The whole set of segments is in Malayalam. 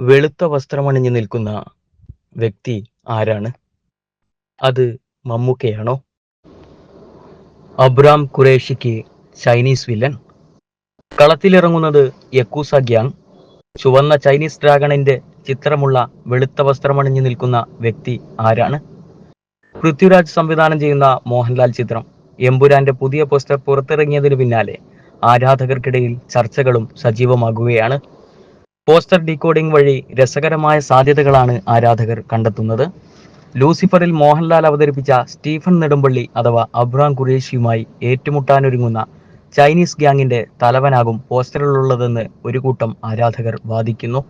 വെളുത്ത വസ്ത്രമണിഞ്ഞു നിൽക്കുന്ന വ്യക്തി ആരാണ്? അത് മമ്മൂക്കയാണോ? അബ്രാം ഖുറേഷിക്ക് ചൈനീസ് വില്ലൻ. കളത്തിലിറങ്ങുന്നത് യക്കൂസ ഗ്യാങ്. ചുവന്ന ചൈനീസ് ഡ്രാഗണിന്റെ ചിത്രമുള്ള വെളുത്ത വസ്ത്രമണിഞ്ഞു നിൽക്കുന്ന വ്യക്തി ആരാണ്? പൃഥ്വിരാജ് സംവിധാനം ചെയ്യുന്ന മോഹൻലാൽ ചിത്രം. എമ്പുരാന്റെ പുതിയ പോസ്റ്റർ പുറത്തിറങ്ങിയതിനു പിന്നാലെ ആരാധകർക്കിടയിൽ ചർച്ചകളും സജീവമാകുകയാണ്. പോസ്റ്റർ ഡീകോഡിംഗ് വഴി രസകരമായ സാധ്യതകളാണ് ആരാധകർ കണ്ടെത്തുന്നത്. ലൂസിഫറിൽ മോഹൻലാൽ അവതരിപ്പിച്ച സ്റ്റീഫൻ നെടുമ്പള്ളി അഥവാ അബ്രാം ഖുറേഷിയുമായി ഏറ്റുമുട്ടാനൊരുങ്ങുന്ന ചൈനീസ് ഗ്യാങ്ങിന്റെ തലവനാകും പോസ്റ്ററിലുള്ളതെന്ന് ഒരു കൂട്ടം ആരാധകർ വാദിക്കുന്നു.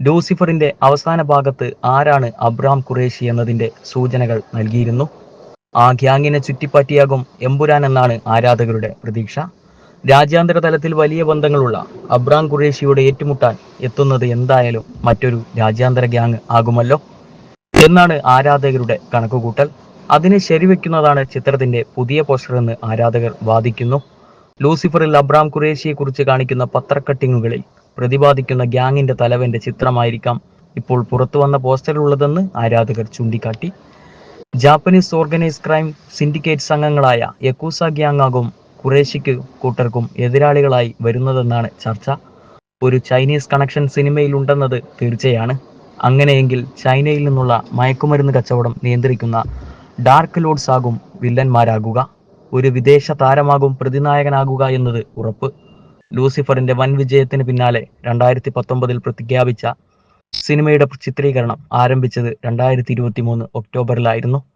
ലൂസിഫറിന്റെ അവസാന ഭാഗത്ത് ആരാണ് അബ്രാം ഖുറേഷി എന്നതിന്റെ സൂചനകൾ നൽകിയിരുന്നു. ആ ഗ്യാങ്ങിനെ ചുറ്റിപ്പറ്റിയാകും എമ്പുരാൻ എന്നാണ് ആരാധകരുടെ പ്രതീക്ഷ. രാജ്യാന്തര തലത്തിൽ വലിയ ബന്ധങ്ങളുള്ള അബ്രാം ഖുറേഷിയോട് ഏറ്റുമുട്ടാൻ എത്തുന്നത് എന്തായാലും മറ്റൊരു രാജ്യാന്തര ഗ്യാങ് ആകുമല്ലോ? എന്നാണ് ആരാധകരുടെ കണക്കുകൂട്ടൽ. അതിനെ ശരിവെക്കുന്നതാണ് ചിത്രത്തിന്റെ പുതിയ പോസ്റ്റർ എന്ന് ആരാധകർ വാദിക്കുന്നു. ലൂസിഫറിൽ അബ്രാം ഖുറേഷിയെ കുറിച്ച് കാണിക്കുന്ന പത്രക്കട്ടിങ്ങുകളിൽ പ്രതിപാദിക്കുന്ന ഗ്യാങ്ങിന്റെ തലവന്റെ ചിത്രമായിരിക്കാം ഇപ്പോൾ പുറത്തു വന്ന പോസ്റ്ററിലുള്ളതെന്ന് ആരാധകർ ചൂണ്ടിക്കാട്ടി. ജാപ്പനീസ് ഓർഗനൈസ് ക്രൈം സിൻഡിക്കേറ്റ് സംഘങ്ങളായ യക്കൂസ ഗ്യാങ് ആകും ഖുറേഷിക്ക് കൂട്ടർക്കും എതിരാളികളായി വരുന്നതെന്നാണ് ചർച്ച. ഒരു ചൈനീസ് കണക്ഷൻ സിനിമയിൽ ഉണ്ടെന്നത് തീർച്ചയാണ്. അങ്ങനെയെങ്കിൽ ചൈനയിൽ നിന്നുള്ള മയക്കുമരുന്ന് കച്ചവടം നിയന്ത്രിക്കുന്ന ഡാർക്ക് ലോഡ്സ് ആകും വില്ലന്മാരാകുക. ഒരു വിദേശ താരമാകും പ്രതിനായകനാകുക എന്നത് ഉറപ്പ്. ലൂസിഫറിന്റെ വൻ വിജയത്തിന് പിന്നാലെ രണ്ടായിരത്തി പത്തൊമ്പതിൽ പ്രഖ്യാപിച്ച സിനിമയുടെ ചിത്രീകരണം ആരംഭിച്ചത് രണ്ടായിരത്തി ഇരുപത്തി മൂന്ന് ഒക്ടോബറിലായിരുന്നു.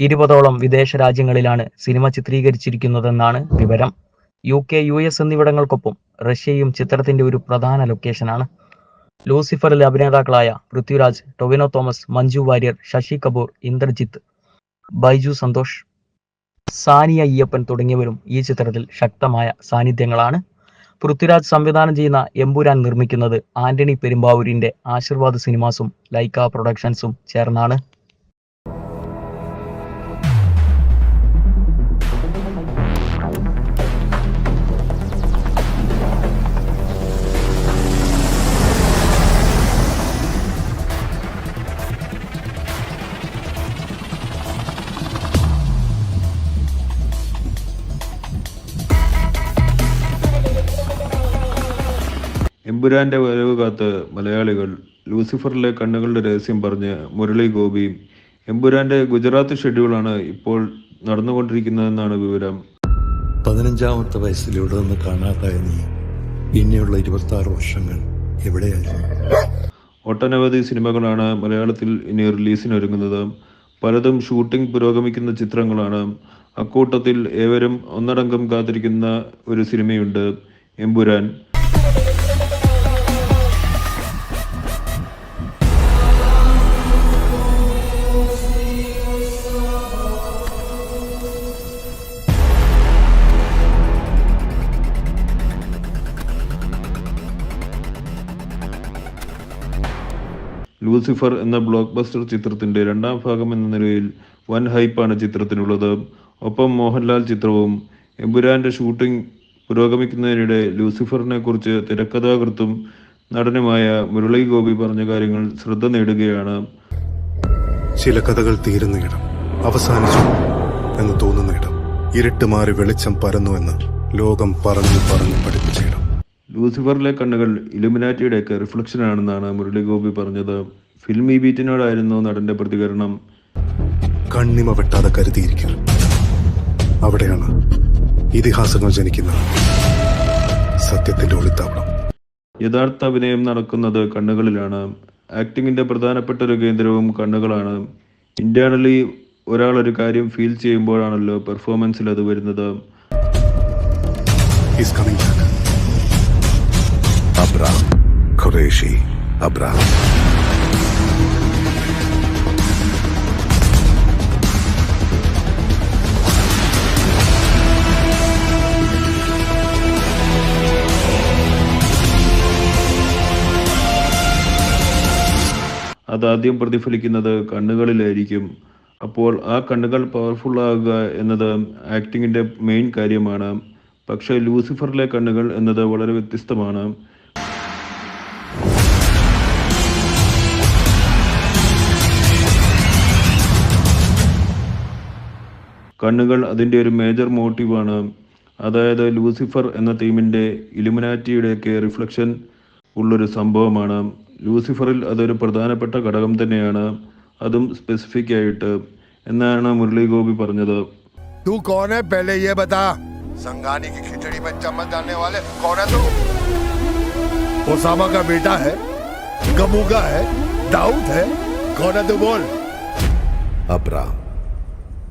ഇരുപതോളം വിദേശ രാജ്യങ്ങളിലാണ് സിനിമ ചിത്രീകരിച്ചിരിക്കുന്നതെന്നാണ് വിവരം. യു കെ യു എസ് എന്നിവിടങ്ങൾക്കൊപ്പം റഷ്യയും ചിത്രത്തിന്റെ ഒരു പ്രധാന ലൊക്കേഷനാണ്. ലൂസിഫറിലെ അഭിനേതാക്കളായ പൃഥ്വിരാജ് ടൊവിനോ തോമസ് മഞ്ജു വാര്യർ ശശി കപൂർ ഇന്ദ്രജിത്ത് ബൈജു സന്തോഷ് സാനിയ അയ്യപ്പൻ തുടങ്ങിയവരും ഈ ചിത്രത്തിൽ ശക്തമായ സാന്നിധ്യങ്ങളാണ്. പൃഥ്വിരാജ് സംവിധാനം ചെയ്യുന്ന എമ്പുരാൻ നിർമ്മിക്കുന്നത് ആന്റണി പെരുമ്പാവൂരിന്റെ ആശീർവാദ് സിനിമാസും ലൈക്ക പ്രൊഡക്ഷൻസും ചേർന്നാണ്. എമ്പുരാന്റെ വരവ് കാത്ത് മലയാളികൾ ലൂസിഫറിലെ കണ്ണുകളുടെ രഹസ്യം പറഞ്ഞ് മുരളി ഗോപിയും എമ്പുരാന്റെ ഗുജറാത്ത് ഷെഡ്യൂളാണ് ഇപ്പോൾ നടന്നുകൊണ്ടിരിക്കുന്നതെന്നാണ് വിവരം. പതിനഞ്ചാമത്തെ വയസ്സിലൂടെ നിന്ന് കാണാതായ നീ പിന്നെയുള്ള ഇരുപത്തി ആറ് വർഷങ്ങൾ എവിടെയായിരുന്നു? ഒട്ടനവധി സിനിമകളാണ് മലയാളത്തിൽ ഇനി റിലീസിനൊരുങ്ങുന്നത്. പലതും ഷൂട്ടിംഗ് പുരോഗമിക്കുന്ന ചിത്രങ്ങളാണ്. അക്കൂട്ടത്തിൽ ഏവരും ഒന്നടങ്കം കാത്തിരിക്കുന്ന ഒരു സിനിമയുണ്ട് എമ്പുരാൻ. ലൂസിഫർ എന്ന ബ്ലോക്ക് ബസ്റ്റർ ചിത്രത്തിന്റെ രണ്ടാം ഭാഗം എന്ന നിലയിൽ വൻ ഹൈപ്പാണ് ചിത്രത്തിനുള്ളത്. ഒപ്പം മോഹൻലാൽ ചിത്രവും എമ്പുരാന്റെ ഷൂട്ടിംഗ് പുരോഗമിക്കുന്നതിനിടെ ലൂസിഫറിനെ കുറിച്ച് തിരക്കഥാകൃത്തും നടനുമായ മുരളി ഗോപി പറഞ്ഞ കാര്യങ്ങൾ ശ്രദ്ധ നേടുകയാണ്. ചില കഥകൾ തീരുന്ന ഇടം അവസാനിച്ചു എന്ന് തോന്നുന്ന ഇടം ഇരുട്ട് മാറി വെളിച്ചം പരന്നു എന്ന് ലോകം പറഞ്ഞു പറഞ്ഞു പഠിപ്പിച്ച ഇടം. ലൂസിഫറിലെ കണ്ണുകൾ ഇലുമിനാറ്റിയുടെയൊക്കെ റിഫ്ലക്ഷൻ ആണെന്നാണ് മുരളി ഗോപി പറഞ്ഞത് ഈ ബീറ്റിനോടായിരുന്നു നടന്റെ പ്രതികരണം. കണ്ണിമ വെട്ടാതെ കരുതിയിരിക്കും അവിടെയാണ് ഇതിഹാസങ്ങൾ ജനിക്കുന്നത് സത്യത്തിന്റെ ഒളിത്താവളം. യഥാർത്ഥ അഭിനയം നടക്കുന്നത് കണ്ണുകളിലാണ്. ആക്ടിങ്ങിന്റെ പ്രധാനപ്പെട്ട ഒരു കേന്ദ്രവും കണ്ണുകളാണ്. ഇന്റേണലി ഒരാൾ ഒരു കാര്യം ഫീൽ ചെയ്യുമ്പോഴാണല്ലോ പെർഫോമൻസിൽ അത് വരുന്നത്. Qureshi. Abraham. അതാദ്യം പ്രതിഫലിക്കുന്നത് കണ്ണുകളിലായിരിക്കും അപ്പോൾ ആ കണ്ണുകൾ പവർഫുൾ ആകുക എന്നത് ആക്ടിങ്ങിന്റെ മെയിൻ കാര്യമാണ് പക്ഷേ ലൂസിഫറിലെ കണ്ണുകൾ എന്നത് വളരെ വ്യത്യസ്തമാണ് കണ്ണുകൾ അതിൻ്റെ ഒരു മേജർ മോട്ടീവാണ് അതായത് ലൂസിഫർ എന്ന തീമിൻ്റെ ഇലുമിനാറ്റിയുടെയൊക്കെ റിഫ്ലക്ഷൻ ഉള്ളൊരു സംഭവമാണ് ലൂസിഫറിൽ അതൊരു പ്രധാനപ്പെട്ട ഘടകം തന്നെയാണ് അതും സ്പെസിഫിക് ആയിട്ട് എന്നാണ് മുരളി ഗോപി പറഞ്ഞത് तू कौन है पहले ये बता संगानी की खिचड़ी में चम्मच डालने वाले कौन है तू ओसामा का बेटा है गमूगा है दाऊद है कौन है तू बोल അബ്രാം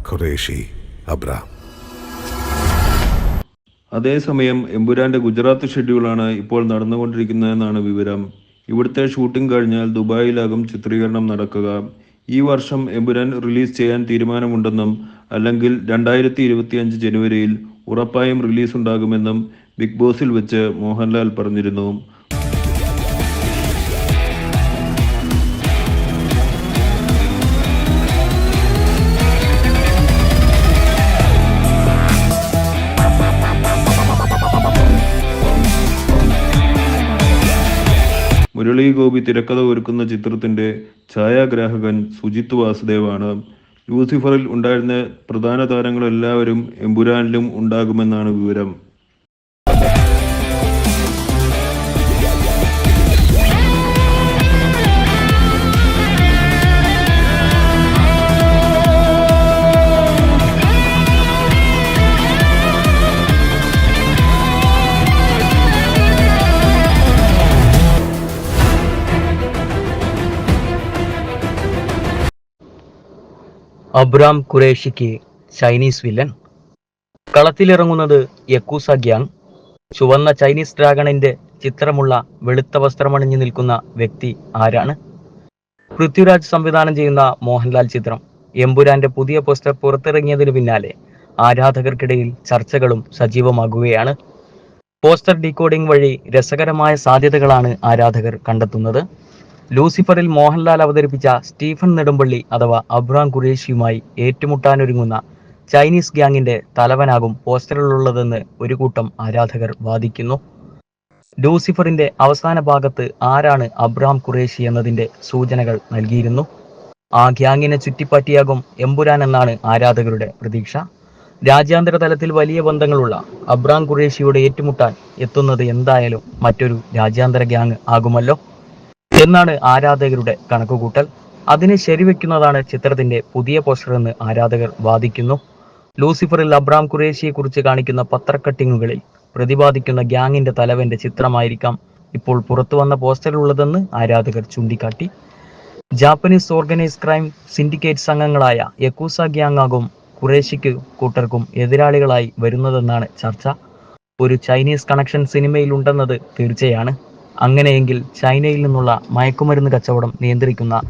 ഖുറേഷി അബ്രാം അതേസമയം എമ്പുരാന്റെ ഗുജറാത്ത് ഷെഡ്യൂളാണ് ഇപ്പോൾ നടന്നുകൊണ്ടിരിക്കുന്നതെന്നാണ് വിവരം. ഇവിടുത്തെ ഷൂട്ടിംഗ് കഴിഞ്ഞാൽ ദുബായിലാകും ചിത്രീകരണം നടക്കുക. ഈ വർഷം എമ്പുരാൻ റിലീസ് ചെയ്യാൻ തീരുമാനമുണ്ടെന്നും അല്ലെങ്കിൽ രണ്ടായിരത്തി ഇരുപത്തിയഞ്ച് ജനുവരിയിൽ ഉറപ്പായും റിലീസ് ഉണ്ടാകുമെന്നും ബിഗ് ബോസിൽ വെച്ച് മോഹൻലാൽ പറഞ്ഞിരുന്നു. മുരളി ഗോപി തിരക്കഥ ഒരുക്കുന്ന ചിത്രത്തിന്റെ ഛായാഗ്രാഹകൻ സുജിത് വാസുദേവാണ്. ലൂസിഫറിൽ ഉണ്ടായിരുന്ന പ്രധാന താരങ്ങളെല്ലാവരും എമ്പുരാനിലും ഉണ്ടാകുമെന്നാണ് വിവരം. അബ്രാം ഖുറേഷിക്ക് ചൈനീസ് വില്ലൻ. കളത്തിലിറങ്ങുന്നത് യക്കൂസ ഗ്യാങ്. ചുവന്ന ചൈനീസ് ഡ്രാഗണിന്റെ ചിത്രമുള്ള വെളുത്ത വസ്ത്രമണിഞ്ഞു നിൽക്കുന്ന വ്യക്തി ആരാണ്? പൃഥ്വിരാജ് സംവിധാനം ചെയ്യുന്ന മോഹൻലാൽ ചിത്രം. എമ്പുരാന്റെ പുതിയ പോസ്റ്റർ പുറത്തിറങ്ങിയതിനു പിന്നാലെ ആരാധകർക്കിടയിൽ ചർച്ചകളും സജീവമാകുകയാണ്. പോസ്റ്റർ ഡീകോഡിംഗ് വഴി രസകരമായ സാധ്യതകളാണ് ആരാധകർ കണ്ടെത്തുന്നത്. ലൂസിഫറിൽ മോഹൻലാൽ അവതരിപ്പിച്ച സ്റ്റീഫൻ നെടുമ്പള്ളി അഥവാ അബ്രാം ഖുറേഷിയുമായി ഏറ്റുമുട്ടാനൊരുങ്ങുന്ന ചൈനീസ് ഗ്യാങ്ങിന്റെ തലവനാകും പോസ്റ്ററിലുള്ളതെന്ന് ഒരു കൂട്ടം ആരാധകർ വാദിക്കുന്നു. ലൂസിഫറിന്റെ അവസാന ഭാഗത്ത് ആരാണ് അബ്രാം ഖുറേഷി എന്നതിന്റെ സൂചനകൾ നൽകിയിരുന്നു. ആ ഗ്യാങ്ങിനെ ചുറ്റിപ്പറ്റിയാകും എമ്പുരാൻ എന്നാണ് ആരാധകരുടെ പ്രതീക്ഷ. രാജ്യാന്തര തലത്തിൽ വലിയ ബന്ധങ്ങളുള്ള അബ്രാം ഖുറേഷിയോട് ഏറ്റുമുട്ടാൻ എത്തുന്നത് എന്തായാലും മറ്റൊരു രാജ്യാന്തര ഗ്യാങ് ആകുമല്ലോ. എന്നാണ് ആരാധകരുടെ കണക്കുകൂട്ടൽ. അതിനെ ശരിവെക്കുന്നതാണ് ചിത്രത്തിന്റെ പുതിയ പോസ്റ്റർ എന്ന് ആരാധകർ വാദിക്കുന്നു. ലൂസിഫറിൽ അബ്രാം ഖുറേഷിയെ കുറിച്ച് കാണിക്കുന്ന പത്രക്കട്ടിങ്ങുകളിൽ പ്രതിപാദിക്കുന്ന ഗ്യാങ്ങിന്റെ തലവന്റെ ചിത്രമായിരിക്കാം ഇപ്പോൾ പുറത്തു വന്ന പോസ്റ്ററിലുള്ളതെന്ന് ആരാധകർ ചൂണ്ടിക്കാട്ടി. ജാപ്പനീസ് ഓർഗനൈസ് ക്രൈം സിൻഡിക്കേറ്റ് സംഘങ്ങളായ യക്കൂസ ഗ്യാങ് ആകും ഖുറേഷിക്ക് കൂട്ടർക്കും എതിരാളികളായി വരുന്നതെന്നാണ് ചർച്ച. ഒരു ചൈനീസ് കണക്ഷൻ സിനിമയിൽ ഉണ്ടെന്നത് തീർച്ചയാണ്. അങ്ങനെയെങ്കിൽ ചൈനയിൽ നിന്നുള്ള മയക്കുമരുന്ന് കച്ചവടം നിയന്ത്രിക്കുന്ന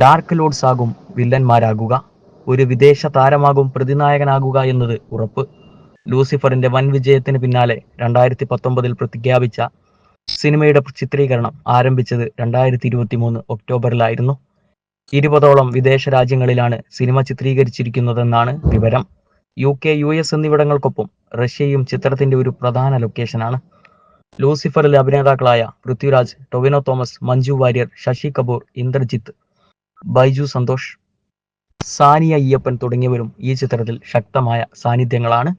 ഡാർക്ക് ലോഡ്സ് ആകും വില്ലന്മാരാകുക. ഒരു വിദേശ താരമാകും പ്രതിനായകനാകുക എന്നത് ഉറപ്പ്. ലൂസിഫറിന്റെ വൻ വിജയത്തിന് പിന്നാലെ രണ്ടായിരത്തി പത്തൊമ്പതിൽ പ്രഖ്യാപിച്ച സിനിമയുടെ ചിത്രീകരണം ആരംഭിച്ചത് രണ്ടായിരത്തി ഇരുപത്തി മൂന്ന് ഒക്ടോബറിലായിരുന്നു. ഇരുപതോളം വിദേശ രാജ്യങ്ങളിലാണ് സിനിമ ചിത്രീകരിച്ചിരിക്കുന്നതെന്നാണ് വിവരം. യു കെ യു എസ് എന്നിവിടങ്ങൾക്കൊപ്പം റഷ്യയും ചിത്രത്തിന്റെ ഒരു പ്രധാന ലൊക്കേഷനാണ്. ലൂസിഫറിലെ അഭിനേതാക്കളായ പൃഥ്വിരാജ് ടൊവിനോ തോമസ് മഞ്ജു വാര്യർ ശശി കപൂർ ഇന്ദ്രജിത്ത് ബൈജു സന്തോഷ് സാനിയ അയ്യപ്പൻ തുടങ്ങിയവരും ഈ ചിത്രത്തിൽ ശക്തമായ സാന്നിധ്യങ്ങളാണ്.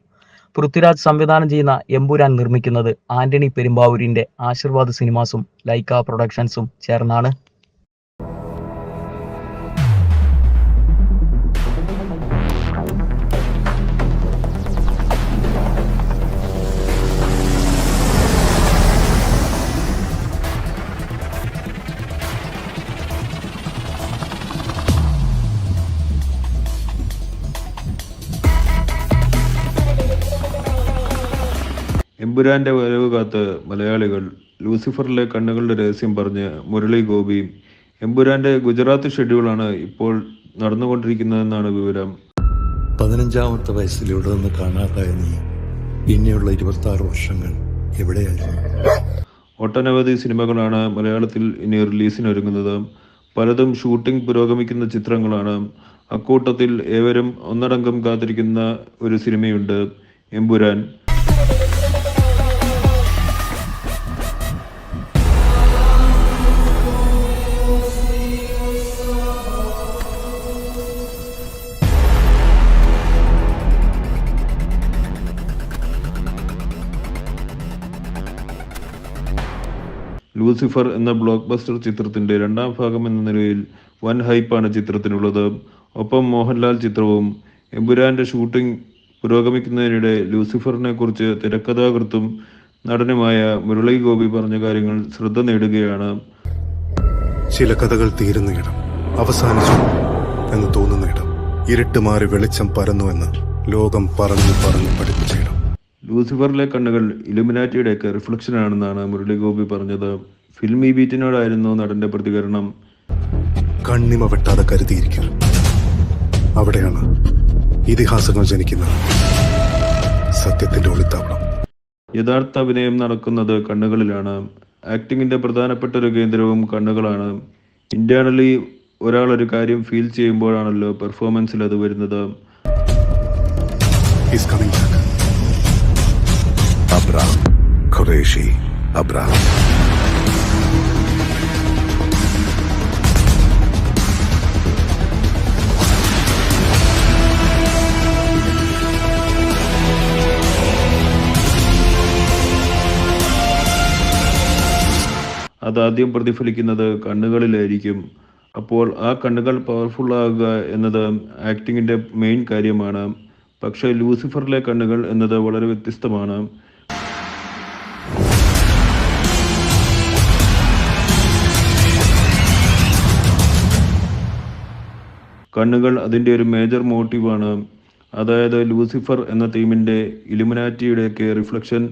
പൃഥ്വിരാജ് സംവിധാനം ചെയ്യുന്ന എമ്പുരാൻ നിർമ്മിക്കുന്നത് ആന്റണി പെരുമ്പാവൂരിന്റെ ആശീർവാദ് സിനിമാസും ലൈക്ക പ്രൊഡക്ഷൻസും ചേർന്നാണ്. എമ്പുരാന്റെ വരവ് കാത്ത് മലയാളികൾ ലൂസിഫറിലെ കണ്ണുകളുടെ രഹസ്യം പറഞ്ഞ് മുരളി ഗോപിയും എമ്പുരാന്റെ ഗുജറാത്ത് ഷെഡ്യൂളാണ് ഇപ്പോൾ നടന്നുകൊണ്ടിരിക്കുന്നതെന്നാണ് വിവരം. പതിനഞ്ചാമത്തെ വയസ്സിൽ ഇവിടെ നിന്ന് കാണാതായ നീ പിന്നെയുള്ള ഇരുപത്തി ആറ് വർഷങ്ങൾ എവിടെയായിരുന്നു? ഒട്ടനവധി സിനിമകളാണ് മലയാളത്തിൽ ഇനി റിലീസിനൊരുങ്ങുന്നത്. പലതും ഷൂട്ടിംഗ് പുരോഗമിക്കുന്ന ചിത്രങ്ങളാണ്. അക്കൂട്ടത്തിൽ ഏവരും ഒന്നടങ്കം കാത്തിരിക്കുന്ന ഒരു സിനിമയുണ്ട്. എമ്പുരാൻ ലൂസിഫർ എന്ന ബ്ലോക്ക് ബസ്റ്റർ ചിത്രത്തിന്റെ രണ്ടാം ഭാഗം എന്ന നിലയിൽ വൻ ഹൈപ്പാണ് ചിത്രത്തിനുള്ളത്. ഒപ്പം മോഹൻലാൽ ചിത്രവും എമ്പുരാന്റെ ഷൂട്ടിംഗ് പുരോഗമിക്കുന്നതിനിടെ ലൂസിഫറിനെ കുറിച്ച് തിരക്കഥാകൃത്തും നടനുമായ മുരളി ഗോപി പറഞ്ഞ കാര്യങ്ങൾ ശ്രദ്ധ നേടുകയാണ്. ചില കഥകൾ തീരുന്ന ഇടം അവസാനിച്ചു എന്ന് തോന്നുന്ന ഇടം. ഇരുട്ട് മാറി വെളിച്ചം പരന്നു എന്ന് ലോകം പറഞ്ഞു പറഞ്ഞു പഠിപ്പിച്ച ഇടം. ലൂസിഫറിലെ കണ്ണുകൾ ഇലുമിനാറ്റിയുടെയൊക്കെ റിഫ്ലക്ഷൻ ആണെന്നാണ് മുരളി ഗോപി പറഞ്ഞത് ഫിൽമി ബീറ്റിനോടായിരുന്നു നടന്റെ പ്രതികരണം. കണ്ണിമ വെട്ടാതെ കരുതിയിരിക്കുക. അവിടെയാണ് ഇതിഹാസങ്ങൾ ജനിക്കുന്നത് സത്യത്തിന്റെ ഒളിത്താവളം. യഥാർത്ഥ അഭിനയം നടക്കുന്നത് കണ്ണുകളിലാണ്. ആക്ടിങ്ങിന്റെ പ്രധാനപ്പെട്ട ഒരു കേന്ദ്രവും കണ്ണുകളാണ്. ഇന്റേണലി ഒരാൾ ഒരു കാര്യം ഫീൽ ചെയ്യുമ്പോഴാണല്ലോ പെർഫോമൻസിൽ അത് വരുന്നത്. He's Qureshi Abram. അതാദ്യം പ്രതിഫലിക്കുന്നത് കണ്ണുകളിലായിരിക്കും. അപ്പോൾ ആ കണ്ണുകൾ പവർഫുൾ ആകുക എന്നത് ആക്ടിങ്ങിന്റെ മെയിൻ കാര്യമാണ്. പക്ഷേ ലൂസിഫറിലെ കണ്ണുകൾ എന്നത് വളരെ വ്യത്യസ്തമാണ്. കണ്ണുകൾ അതിൻ്റെ ഒരു മേജർ മോട്ടീവാണ് അതായത് ലൂസിഫർ എന്ന തീമിൻ്റെ ഇലുമിനാറ്റിയുടെയൊക്കെ റിഫ്ലക്ഷൻ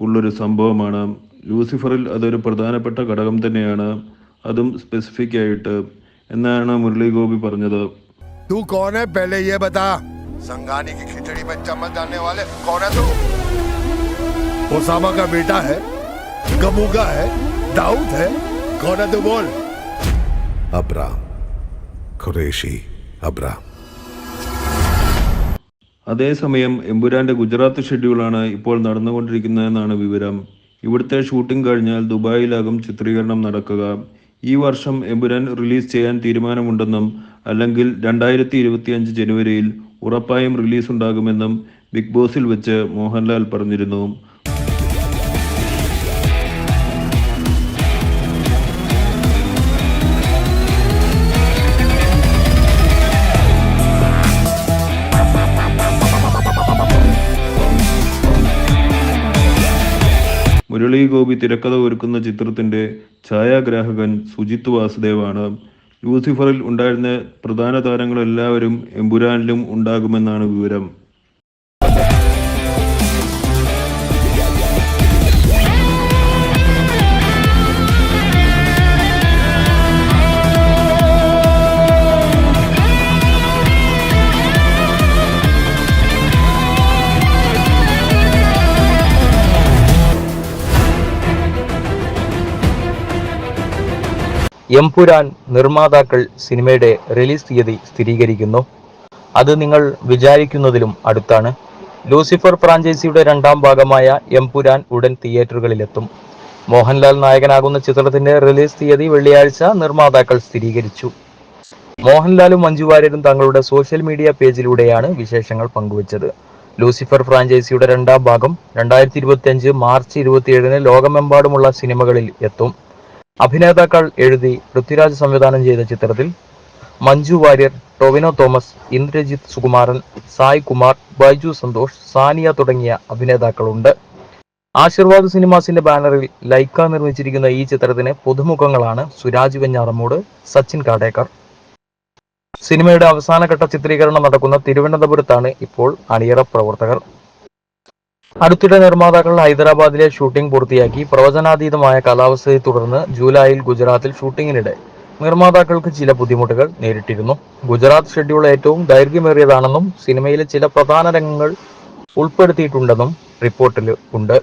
ഉള്ളൊരു സംഭവമാണ് ലൂസിഫറിൽ അതൊരു പ്രധാനപ്പെട്ട ഘടകം തന്നെയാണ് അതും സ്പെസിഫിക് ആയിട്ട് എന്നാണ് മുരളി ഗോപി പറഞ്ഞത് तू कौन है पहले ये बता संगानी की खिचड़ी में चम्मच डालने वाले कौन है तू ओसामा का बेटा है गमूगा है दाऊद है कौन है तू बोल Abraham, Qureshi, Abraham. അതേസമയം എമ്പുരാന്റെ ഗുജറാത്ത് ഷെഡ്യൂളാണ് ഇപ്പോൾ നടന്നുകൊണ്ടിരിക്കുന്നതെന്നാണ് വിവരം. ഇവിടുത്തെ ഷൂട്ടിംഗ് കഴിഞ്ഞാൽ ദുബായിലാകും ചിത്രീകരണം നടക്കുക. ഈ വർഷം എമ്പുരാൻ റിലീസ് ചെയ്യാൻ തീരുമാനമുണ്ടെന്നും അല്ലെങ്കിൽ രണ്ടായിരത്തി ഇരുപത്തിയഞ്ച് ജനുവരിയിൽ ഉറപ്പായും റിലീസ് ഉണ്ടാകുമെന്നും ബിഗ് ബോസിൽ വെച്ച് മോഹൻലാൽ പറഞ്ഞിരുന്നു. മുരളി ഗോപി തിരക്കഥ ഒരുക്കുന്ന ചിത്രത്തിന്റെ ഛായാഗ്രാഹകൻ സുജിത് വാസുദേവാണ്. ലൂസിഫറിൽ ഉണ്ടായിരുന്ന പ്രധാന താരങ്ങളെല്ലാവരും എമ്പുരാനിലും ഉണ്ടാകുമെന്നാണ് വിവരം. എംപുരാൻ നിർമ്മാതാക്കൾ സിനിമയുടെ റിലീസ് തീയതി സ്ഥിരീകരിക്കുന്നു. അത് നിങ്ങൾ വിചാരിക്കുന്നതിലും അടുത്താണ്. ലൂസിഫർ ഫ്രാഞ്ചൈസിയുടെ രണ്ടാം ഭാഗമായ എംപുരാൻ ഉടൻ തിയേറ്ററുകളിലെത്തും. മോഹൻലാൽ നായകനാകുന്ന ചിത്രത്തിന്റെ റിലീസ് തീയതി വെള്ളിയാഴ്ച നിർമ്മാതാക്കൾ സ്ഥിരീകരിച്ചു. മോഹൻലാലും മഞ്ജു വാര്യരും തങ്ങളുടെ സോഷ്യൽ മീഡിയ പേജിലൂടെയാണ് വിശേഷങ്ങൾ പങ്കുവച്ചത്. ലൂസിഫർ ഫ്രാഞ്ചൈസിയുടെ രണ്ടാം ഭാഗം രണ്ടായിരത്തി ഇരുപത്തി അഞ്ച് മാർച്ച് ഇരുപത്തിയേഴിന് ലോകമെമ്പാടുമുള്ള സിനിമകളിൽ എത്തും. അഭിനേതാക്കൾ എഴുതി പൃഥ്വിരാജ് സംവിധാനം ചെയ്ത ചിത്രത്തിൽ മഞ്ജു വാര്യർ ടൊവിനോ തോമസ് ഇന്ദ്രജിത്ത് സുകുമാരൻ സായ് കുമാർ ബൈജു സന്തോഷ് സാനിയ തുടങ്ങിയ അഭിനേതാക്കളുണ്ട്. ആശീർവാദ് സിനിമാസിന്റെ ബാനറിൽ ലൈക്ക നിർമ്മിച്ചിരിക്കുന്ന ഈ ചിത്രത്തിന് പുതുമുഖങ്ങളാണ് സുരാജ് വെഞ്ഞാറമ്മൂട് സച്ചിൻ കാടേക്കർ. സിനിമയുടെ അവസാനഘട്ട ചിത്രീകരണം നടക്കുന്ന തിരുവനന്തപുരത്താണ് ഇപ്പോൾ അണിയറ പ്രവർത്തകർ. അടുത്തിടെ നിർമ്മാതാക്കൾ ഹൈദരാബാദിലെ ഷൂട്ടിംഗ് പൂർത്തിയാക്കി പ്രവചനാതീതമായ കാലാവസ്ഥയെ തുടർന്ന് ജൂലൈയിൽ ഗുജറാത്തിൽ ഷൂട്ടിങ്ങിനിടെ നിർമ്മാതാക്കൾക്ക് ചില ബുദ്ധിമുട്ടുകൾ നേരിട്ടിരുന്നു. ഗുജറാത്ത് ഷെഡ്യൂൾ ഏറ്റവും ദൈർഘ്യമേറിയതാണെന്നും സിനിമയിലെ ചില പ്രധാന രംഗങ്ങൾ ഉൾപ്പെടുത്തിയിട്ടുണ്ടെന്നും റിപ്പോർട്ടിൽ ഉണ്ട്.